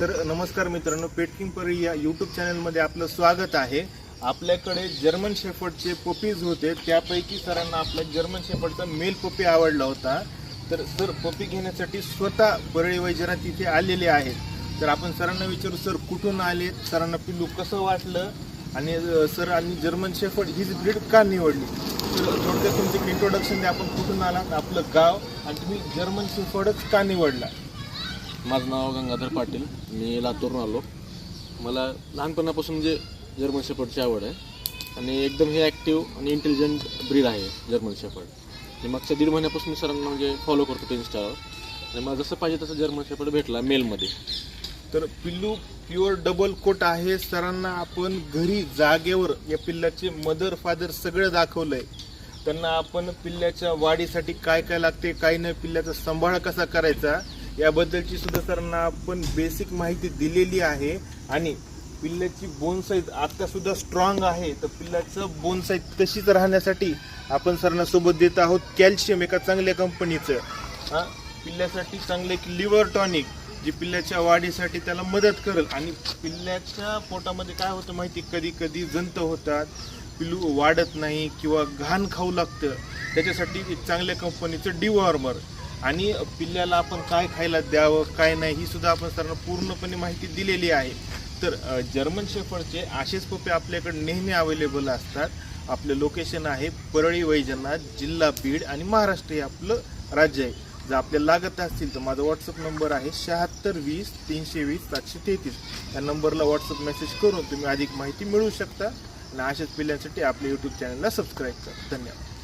तर नमस्कार मित्रांनो पेटकिंग परी या यूट्यूब चॅनलमध्ये आपलं स्वागत आहे. आपल्याकडे जर्मन शेफर्डचे पपीज होते. त्यापैकी सरांना आपल्या जर्मन शेफर्डचा मेल पपी आवडला होता. तर सर पपी घेण्यासाठी स्वतः परळी वैजनाथ तिथे आलेले आहेत. तर आपण सरांना विचारू सर कुठून आले? सरांना पिल्लू कसं वाटलं? आणि सर आणि जर्मन शेफर्ड हीच ब्रीड का निवडली? तर थोडक्यात तुमचे इंट्रोडक्शन द्या. आपण कुठून आलात? आपलं गाव. आणि तुम्ही जर्मन शेफर्डच का निवडला? माझं नाव गंगाधर पाटील. मी लातूरून आलो. मला लहानपणापासून म्हणजे जर्मन शेपर्डची आवड आहे आणि एकदम हे ॲक्टिव्ह आणि इंटेलिजंट ब्रीड आहे जर्मन शेपर्ड. मी मागच्या दीड महिन्यापासून मी सरांना म्हणजे फॉलो करतो ते इंस्टावर आणि मला जसं पाहिजे तसं जर्मन शेपर्ड भेटला मेलमध्ये. तर पिल्लू प्युअर डबल कोट आहे. सरांना आपण घरी जागेवर या पिल्लाचे मदर फादर सगळं दाखवलंय. त्यांना आपण पिल्ल्याच्या वाढीसाठी काय काय लागते काय नाही पिल्ल्याचा सांभाळ कसा करायचा याबद्दलची सुद्धा सरांना आपण बेसिक माहिती दिलेली आहे. आणि पिल्ल्याची बोन साईज आता सुद्धा स्ट्रॉंग आहे. तर पिल्ल्याचं बोन साईज तशीच राहण्यासाठी आपण सरांना सोबत देत आहोत. कॅल्शियम एका चांगल्या कंपनीचं हां? पिल्ल्यासाठी चांगले लिव्हर टॉनिक जी पिल्ल्याच्या वाढीसाठी त्याला मदत करेल. आणि पिल्ल्याच्या पोटामध्ये काय होतं माहिती कधी कधी जंत होतात. पिल्लू वाढत नाही किंवा घाण खाऊ लागतं. त्याच्यासाठी चांगल्या कंपनीचं डिवॉर्मर आणि पिल्ल्याला आपण काय खायला द्यावं काय नाही ही सुद्धा आपण सरांना पूर्णपणे माहिती दिलेली आहे. तर जर्मन शेफर्डचे असेच पप्पे आपल्याकडे नेहमी अवेलेबल असतात. आपलं लोकेशन आहे परळी वैजनाथ जिल्हा बीड आणि महाराष्ट्र हे आपलं राज्य आहे. जर आपल्याला लागत असतील तर माझा व्हॉट्सअप नंबर आहे शहात्तर वीस तीनशे वीस सातशे तेहतीस. या नंबरला व्हॉट्सअप मेसेज करून तुम्ही अधिक माहिती मिळवू शकता. आणि अशाच पिल्ल्यांसाठी आपल्या यूट्यूब चॅनलला सबस्क्राईब करा. धन्यवाद.